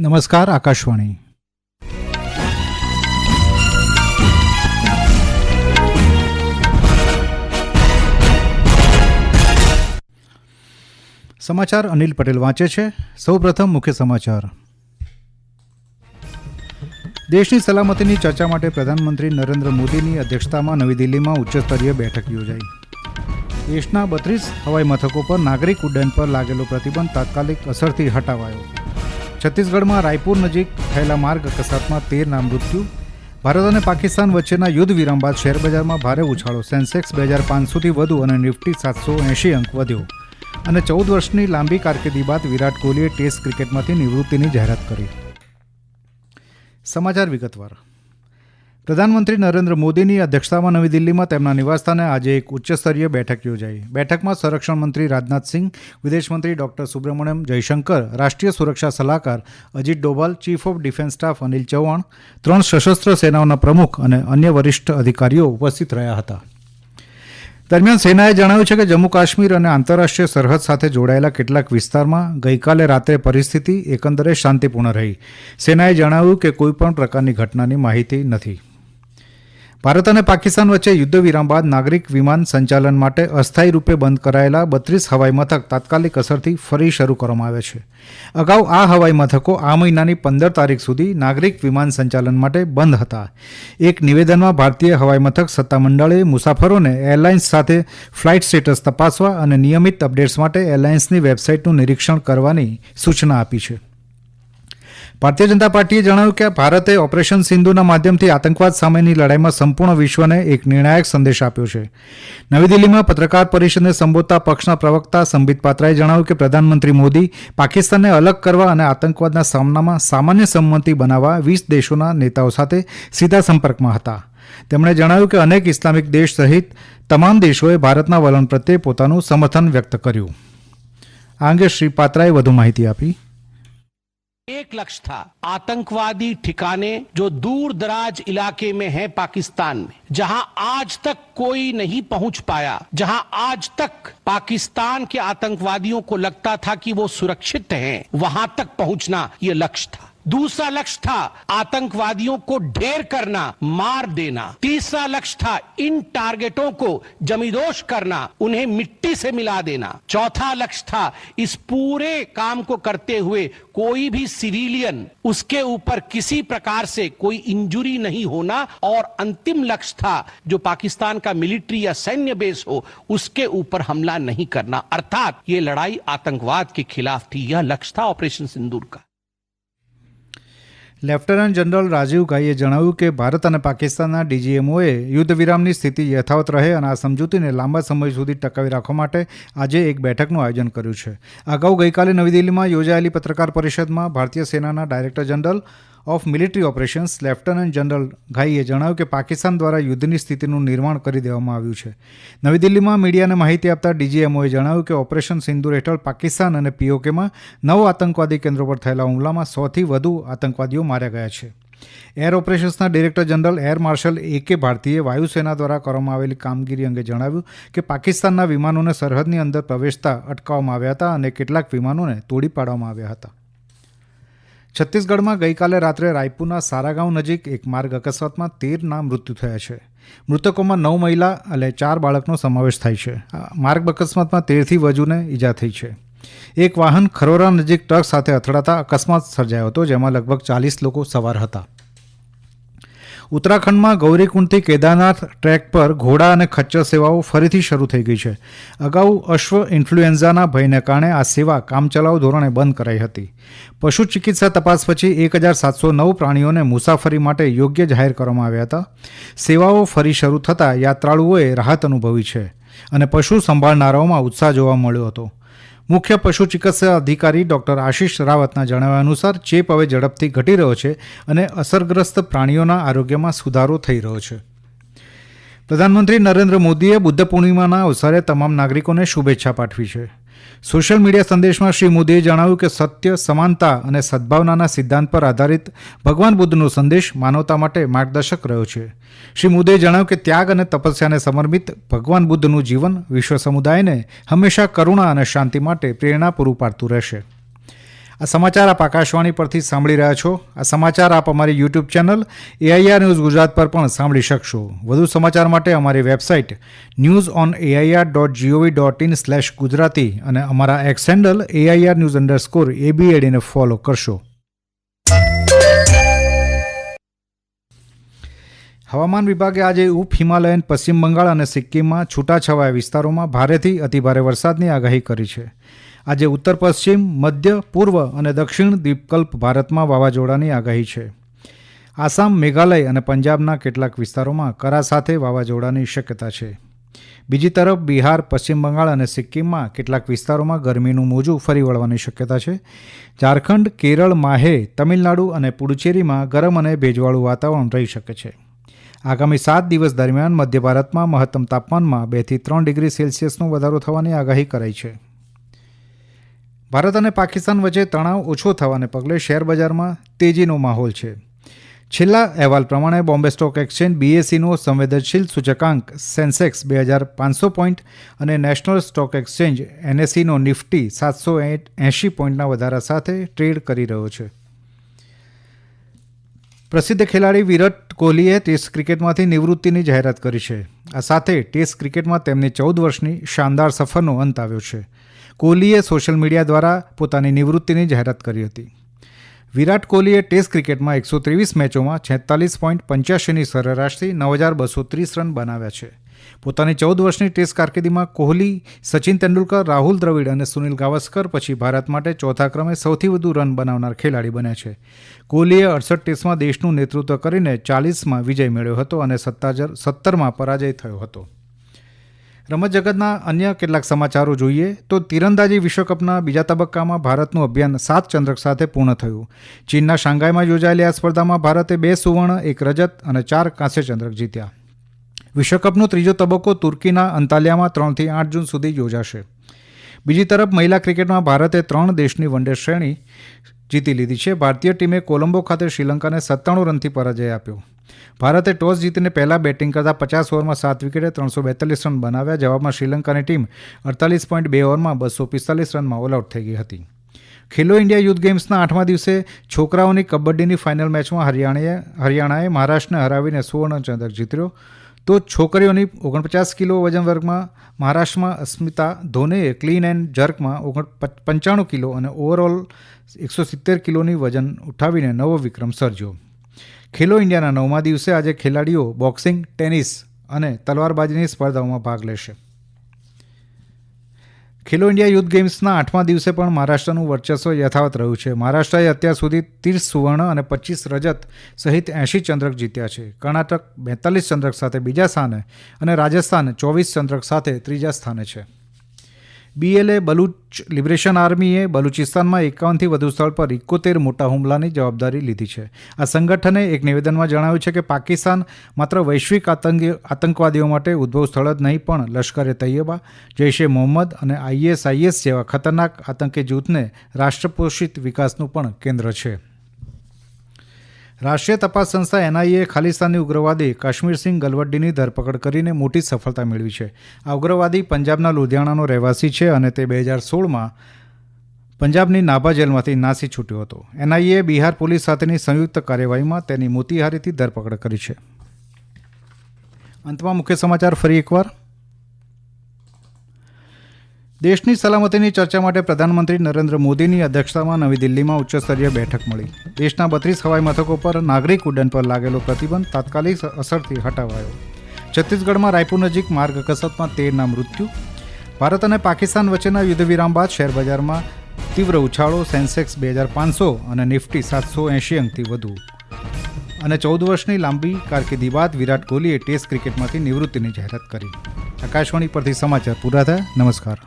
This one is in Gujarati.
નમસ્કાર, આકાશવાણી. સમાચાર અનિલ પટેલ વાંચે છે. સૌપ્રથમ મુખ્ય સમાચાર. દેશની સલામતીની ચર્ચા માટે પ્રધાનમંત્રી નરેન્દ્ર મોદીની અધ્યક્ષતામાં નવી દિલ્હીમાં ઉચ્ચસ્તરીય બેઠક યોજાઈ. દેશના બત્રીસ હવાઈ મથકો પર નાગરિક ઉડ્ડયન પર લાગેલો પ્રતિબંધ તાત્કાલિક અસરથી હટાવાયો. છત્તીસગઢમાં રાયપુર નજીક થયેલા માર્ગ અકસ્માતમાં તેરના મૃત્યુ. ભારત અને પાકિસ્તાન વચ્ચેના યુદ્ધ વિરામ બાદ શેરબજારમાં ભારે ઉછાળો. સેન્સેક્સ બે હજાર પાંચસોથી વધુ અને નિફ્ટી સાતસો એંશી અંક વધ્યો. અને ચૌદ વર્ષની લાંબી કારકિર્દી બાદ વિરાટ કોહલીએ ટેસ્ટ ક્રિકેટમાંથી નિવૃત્તિની જાહેરાત કરી. સમાચાર વિગતવાર. પ્રધાનમંત્રી નરેન્દ્ર મોદીની અધ્યક્ષતામાં નવી દિલ્હીમાં તેમના નિવાસસ્થાને આજે એક ઉચ્ચસ્તરીય બેઠક યોજાઈ. બેઠકમાં સંરક્ષણ મંત્રી રાજનાથસિંહ વિદેશમંત્રી ડોક્ટર સુબ્રમણ્યમ જયશંકર, રાષ્ટ્રીય સુરક્ષા સલાહકાર Ajit Doval, chief of defence staff Anil Chauhan, ત્રણ સશસ્ત્ર સેનાઓના પ્રમુખ અને અન્ય વરિષ્ઠ અધિકારીઓ ઉપસ્થિત રહ્યા હતા. દરમિયાન સેનાએ જણાવ્યું છે કે જમ્મુ કાશ્મીર અને આંતરરાષ્ટ્રીય સરહદ સાથે જોડાયેલા કેટલાક વિસ્તારમાં ગઈકાલે રાત્રે પરિસ્થિતિ એકંદરે શાંતિપૂર્ણ રહી. સેનાએ જણાવ્યું કે કોઈપણ પ્રકારની ઘટનાની માહિતી નથી. ભારત અને પાકિસ્તાન વચ્ચે યુદ્ધ વિરામ બાદ નાગરિક વિમાન સંચાલન માટે અસ્થાયી રૂપે બંધ કરાયેલા બત્રીસ હવાઈ મથક તાત્કાલિક અસરથી ફરી શરૂ કરવામાં આવ્યા છે. અગાઉ આ હવાઈ મથકો આ મહિનાની પંદર તારીખ સુધી નાગરિક વિમાન સંચાલન માટે બંધ હતા. એક નિવેદનમાં ભારતીય હવાઈ મથક સત્તામંડળે મુસાફરોને એરલાઇન્સ સાથે ફ્લાઇટ સ્ટેટસ તપાસવા અને નિયમિત અપડેટ્સ માટે એરલાઇન્સની વેબસાઇટનું નિરીક્ષણ કરવાની સૂચના આપી છે. ભારતીય જનતા પાર્ટીએ જણાવ્યું કે ભારતે ઓપરેશન સિંધુના માધ્યમથી આતંકવાદ સામેની લડાઈમાં સંપૂર્ણ વિશ્વને એક નિર્ણાયક સંદેશ આપ્યો છે. નવી દિલ્હીમાં પત્રકાર પરિષદને સંબોધતા પક્ષના પ્રવક્તા સંબિત પાત્રાએ જણાવ્યું કે પ્રધાનમંત્રી મોદી પાકિસ્તાનને અલગ કરવા અને આતંકવાદના સામનામાં સામાન્ય સંમતિ બનાવવા વીસ દેશોના નેતાઓ સાથે સીધા સંપર્કમાં હતા. તેમણે જણાવ્યું કે અનેક ઇસ્લામિક દેશ સહિત તમામ દેશોએ ભારતના વલણ પ્રત્યે પોતાનું સમર્થન વ્યક્ત કર્યું. આ અંગે શ્રી પાત્રાએ વધુ માહિતી આપી. एक लक्ष्य था, आतंकवादी ठिकाने जो दूर दराज इलाके में है पाकिस्तान में, जहाँ आज तक कोई नहीं पहुँच पाया, जहाँ आज तक पाकिस्तान के आतंकवादियों को लगता था कि वो सुरक्षित हैं, वहाँ तक पहुँचना ये लक्ष्य था। दूसरा लक्ष्य था आतंकवादियों को ढेर करना, मार देना। तीसरा लक्ष्य था इन टारगेटों को जमीदोश करना, उन्हें मिट्टी से मिला देना। चौथा लक्ष्य था इस पूरे काम को करते हुए कोई भी सिविलियन, उसके ऊपर किसी प्रकार से कोई इंजुरी नहीं होना। और अंतिम लक्ष्य था जो पाकिस्तान का मिलिट्री या सैन्य बेस हो, उसके ऊपर हमला नहीं करना। अर्थात ये लड़ाई आतंकवाद के खिलाफ थी। यह लक्ष्य था ऑपरेशन सिंदूर का। લેફ્ટનન્ટ જનરલ રાજીવ ગાઈએ જણાવ્યું કે ભારત અને પાકિસ્તાનના ડીજીએમઓએ યુદ્ધ વિરામની સ્થિતિ યથાવત રહે અને આ સમજૂતીને લાંબા સમય સુધી ટકાવી રાખવા માટે આજે એક બેઠકનું આયોજન કર્યું છે. અગાઉ ગઈકાલે નવી દિલ્હીમાં યોજાયેલી પત્રકાર પરિષદમાં ભારતીય સેનાના director general of military operations, lieutenant general ઘાઈએ જણાવ્યું કે પાકિસ્તાન દ્વારા યુદ્ધની સ્થિતિનું નિર્માણ કરી દેવામાં આવ્યું છે. નવી દિલ્હીમાં મીડિયાને માહિતી આપતા ડીજીએમઓએ જણાવ્યું કે ઓપરેશન સિંદુર હેઠળ પાકિસ્તાન અને પીઓકેમાં નવ આતંકવાદી કેન્દ્રો પર થયેલા હુમલામાં સોથી વધુ આતંકવાદીઓ માર્યા ગયા છે. Air ઓપરેશન્સના director general air marshal A K ભારતીએ વાયુસેના દ્વારા કરવામાં આવેલી કામગીરી અંગે જણાવ્યું કે પાકિસ્તાનના વિમાનોને સરહદની અંદર પ્રવેશતા અટકાવવામાં આવ્યા હતા અને કેટલાક વિમાનોને તોડી પાડવામાં આવ્યા હતા. છત્તીસગઢમાં ગઈકાલે રાત્રે રાયપુરના સારાગાંવ નજીક એક માર્ગ અકસ્માતમાં તેરના મૃત્યુ થયા છે. મૃતકોમાં નવ મહિલા અને ચાર બાળકનો સમાવેશ થાય છે. માર્ગ અકસ્માતમાં તેરથી વધુને ઈજા થઈ છે. એક વાહન ખરોરા નજીક ટ્રક સાથે અથડાતા અકસ્માત સર્જાયો હતો, જેમાં લગભગ ચાલીસ લોકો સવાર હતા. ઉત્તરાખંડમાં ગૌરીકુંડથી કેદારનાથ ટ્રેક પર ઘોડા અને ખચ્ચર સેવાઓ ફરીથી શરૂ થઈ ગઈ છે. અગાઉ અશ્વ ઇન્ફ્લુએન્ઝાના ભયને કારણે આ સેવા કામચલાઉ ધોરણે બંધ કરાઈ હતી. પશુ ચિકિત્સા તપાસ પછી એક હજાર સાતસો નવ પ્રાણીઓને મુસાફરી માટે યોગ્ય જાહેર કરવામાં આવ્યા હતા. સેવાઓ ફરી શરૂ થતાં યાત્રાળુઓએ રાહત અનુભવી છે અને પશુ સંભાળનારાઓમાં ઉત્સાહ જોવા મળ્યો હતો. મુખ્ય પશુ ચિકિત્સા અધિકારી ડોક્ટર આશીષ રાવતના જણાવ્યા અનુસાર ચેપ હવે ઝડપથી ઘટી રહ્યો છે અને અસરગ્રસ્ત પ્રાણીઓના આરોગ્યમાં સુધારો થઈ રહ્યો છે. પ્રધાનમંત્રી નરેન્દ્ર મોદીએ બુદ્ધ પૂર્ણિમાના અવસરે તમામ નાગરિકોને શુભેચ્છા પાઠવી છે. સોશિયલ મીડિયા સંદેશમાં શ્રી મોદીએ જણાવ્યું કે સત્ય, સમાનતા અને સદભાવનાના સિદ્ધાંત પર આધારિત ભગવાન બુદ્ધનો સંદેશ માનવતા માટે માર્ગદર્શક રહ્યો છે. શ્રી મોદીએ જણાવ્યું કે ત્યાગ અને તપસ્યાને સમર્પિત ભગવાન બુદ્ધનું જીવન વિશ્વ સમુદાયને હંમેશા કરુણા અને શાંતિ માટે પ્રેરણા પૂરું પાડતું રહેશે. આ સમાચાર આપ આકાશવાણી પરથી સાંભળી રહ્યા છો. આ સમાચાર આપ અમારી YouTube channel AIR news Gujarat પર પણ સાંભળી શકશો. વધુ સમાચાર માટે અમારી website news on AIR dot G O V dot in slash Gujarati અને અમારા X handle AIR news underscore એબીએડીને follow કરશો. હવામાન વિભાગે આજે ઉપ હિમાલયન, પશ્ચિમ બંગાળ અને સિક્કિમમાં છૂટાછવાયા વિસ્તારોમાં ભારેથી અતિભારે વરસાદની આગાહી કરી છે. આજે ઉત્તર પશ્ચિમ, મધ્ય, પૂર્વ અને દક્ષિણ દ્વીપકલ્પ ભારતમાં વાવાઝોડાની આગાહી છે. આસામ, મેઘાલય અને પંજાબના કેટલાક વિસ્તારોમાં કરા સાથે વાવાઝોડાની શક્યતા છે. બીજી તરફ, બિહાર, પશ્ચિમ બંગાળ અને સિક્કિમમાં કેટલાક વિસ્તારોમાં ગરમીનું મોજું ફરી વળવાની શક્યતા છે. ઝારખંડ, કેરળ, માહે, તમિલનાડુ અને પુડુચેરીમાં ગરમ અને ભેજવાળું વાતાવરણ રહી શકે છે. આગામી સાત દિવસ દરમિયાન મધ્ય ભારતમાં મહત્તમ તાપમાનમાં બેથી ત્રણ ડિગ્રી સેલ્સિયસનો વધારો થવાની આગાહી કરાઈ છે. ભારત અને પાકિસ્તાન વચ્ચે તણાવ ઓછો થવાને પગલે શેરબજારમાં તેજીનો માહોલ છે. છેલ્લા અહેવાલ પ્રમાણે બોમ્બે સ્ટોક એક્સચેન્જ બીએસસીનો સંવેદનશીલ સૂચકાંક સેન્સેક્સ બે હજાર પાંચસો પોઈન્ટ અને નેશનલ સ્ટોક એક્સચેન્જ એનએસસીનો નિફ્ટી સાતસો એંશી પોઈન્ટના વધારા સાથે ટ્રેડ કરી રહ્યો છે. પ્રસિદ્ધ ખેલાડી વિરાટ કોહલીએ ટેસ્ટ ક્રિકેટમાંથી નિવૃત્તિની જાહેરાત કરી છે. આ સાથે ટેસ્ટ ક્રિકેટમાં તેમની ચૌદ વર્ષની શાનદાર સફરનો અંત આવ્યો છે. કોહલીએ સોશિયલ મીડિયા દ્વારા પોતાની નિવૃત્તિની જાહેરાત કરી હતી. વિરાટ કોહલીએ ટેસ્ટ ક્રિકેટમાં એકસો ત્રેવીસ મેચોમાં છેતાલીસ પોઈન્ટ પંચ્યાસીની સરેરાશથી નવ હજાર બસો ત્રીસ રન બનાવ્યા છે. પોતાની ચૌદ વર્ષની ટેસ્ટ કારકિર્દીમાં કોહલી, સચિન તેંડુલકર, રાહુલ દ્રવિડ અને સુનિલ ગાવસ્કર પછી ભારત માટે ચોથા ક્રમે સૌથી વધુ રન બનાવનાર ખેલાડી બન્યા છે. કોહલીએ અડસઠ ટેસ્ટમાં દેશનું નેતૃત્વ કરીને ચાલીસમાં વિજય મેળવ્યો હતો અને સત્તાજર, સત્તરમાં પરાજય થયો હતો. રમત જગતના અન્ય કેટલાક સમાચારો જોઈએ તો તીરંદાજી વિશ્વકપના બીજા તબક્કામાં ભારતનું અભિયાન સાત ચંદ્રક સાથે પૂર્ણ થયું. ચીનના શાંઘાઈમાં યોજાયેલી આ સ્પર્ધામાં ભારતે બે સુવર્ણ, એક રજત અને ચાર કાંસ્ય ચંદ્રક જીત્યા. વિશ્વકપનો ત્રીજો તબક્કો તુર્કીના અંતાલિયામાં ત્રણથી આઠ જૂન સુધી યોજાશે. બીજી તરફ મહિલા ક્રિકેટમાં ભારતે ત્રણ દેશની વનડે શ્રેણી જીતી લીધી છે. ભારતીય ટીમે કોલંબો ખાતે શ્રીલંકાને સત્તાણું રનથી પરાજય આપ્યો. ભારતે ટોસ જીતીને પહેલાં બેટિંગ કરતાં પચાસ ઓવરમાં સાત વિકેટે ત્રણસો બેતાલીસ રન બનાવ્યા. જવાબમાં શ્રીલંકાની ટીમ અડતાલીસ પોઈન્ટ બે ઓવરમાં બસો પિસ્તાલીસ રનમાં ઓલ આઉટ થઈ ગઈ હતી. ખેલો ઇન્ડિયા યુથ ગેમ્સના આઠમા દિવસે છોકરાઓની કબડ્ડીની ફાઇનલ મેચમાં હરિયાણાએ હરિયાણાએ મહારાષ્ટ્રને હરાવીને સુવર્ણ ચંદ્રક જીત્યો. તો છોકરીઓની ઓગણપચાસ કિલો વજન વર્ગમાં મહારાષ્ટ્રમાં અસ્મિતા ધોનેએ ક્લીન એન્ડ જર્કમાં ઓગણ પંચાણું કિલો અને ઓવરઓલ એકસો સિત્તેર કિલોની વજન ઉઠાવીને નવો વિક્રમ સર્જ્યો. ખેલો ઇન્ડિયાના નવમા દિવસે આજે ખેલાડીઓ બોક્સિંગ, ટેનિસ અને તલવારબાજીની સ્પર્ધાઓમાં ભાગ લેશે. ખેલો ઇન્ડિયા યુથ ગેમ્સના આઠમા દિવસે પણ મહારાષ્ટ્રનું વર્ચસ્વ યથાવત રહ્યું છે. મહારાષ્ટ્રએ અત્યાર સુધી ત્રીસ સુવર્ણ અને પચીસ રજત સહિત એંશી ચંદ્રક જીત્યા છે. કર્ણાટક બેતાલીસ ચંદ્રક સાથે બીજા સ્થાને અને રાજસ્થાન ચોવીસ ચંદ્રક સાથે ત્રીજા સ્થાને છે. બીએલએ બલુચ લિબરેશન આર્મીએ બલુચિસ્તાનમાં એકાવનથી વધુ સ્થળ પર એકોતેર મોટા હુમલાની જવાબદારી લીધી છે. આ સંગઠને એક નિવેદનમાં જણાવ્યું છે કે પાકિસ્તાન માત્ર વૈશ્વિક આતંકી, આતંકવાદીઓ માટે ઉદ્ભવ સ્થળ જ નહીં, પણ લશ્કરે તૈયબા, જૈશે મોહમ્મદ અને આઈએસઆઈએસ જેવા ખતરનાક આતંકી જૂથને રાષ્ટ્રપોષિત વિકાસનું પણ કેન્દ્ર છે. રાષ્ટ્રીય તપાસ સંસ્થા એનઆઈએ ખાલિસ્તાની ઉગ્રવાદી કાશ્મીરસિંહ ગલવડ્ડીની ધરપકડ કરીને મોટી સફળતા મેળવી છે. આ ઉગ્રવાદી પંજાબના લુધિયાણાનો રહેવાસી છે અને તે બે હજાર સોળમાં પંજાબની નાભા જેલમાંથી નાસી છૂટ્યો હતો. એનઆઈએ બિહાર પોલીસ સાથેની સંયુક્ત કાર્યવાહીમાં તેની મોતીહારીથી ધરપકડ કરી છે. અંતમાં મુખ્ય સમાચાર ફરી એકવાર. દેશની સલામતીની ચર્ચા માટે પ્રધાનમંત્રી નરેન્દ્ર મોદીની અધ્યક્ષતામાં નવી દિલ્હીમાં ઉચ્ચસ્તરીય બેઠક મળી. દેશના બત્રીસ હવાઈ મથકો પર નાગરિક ઉડ્ડયન પર લાગેલો પ્રતિબંધ તાત્કાલિક અસરથી હટાવાયો. છત્તીસગઢમાં રાયપુર નજીક માર્ગ અકસ્માતમાં તેરના મૃત્યુ. ભારત અને પાકિસ્તાન વચ્ચેના યુદ્ધ વિરામ બાદ શેરબજારમાં તીવ્ર ઉછાળો, સેન્સેક્સ બે હજાર પાંચસો અને નિફ્ટી સાતસો એંશી અંકથી વધુ. અને ચૌદ વર્ષની લાંબી કારકિર્દી બાદ વિરાટ કોહલીએ ટેસ્ટ ક્રિકેટમાંથી નિવૃત્તિની જાહેરાત કરી. આકાશવાણી પરથી સમાચાર પૂરા થયા. નમસ્કાર.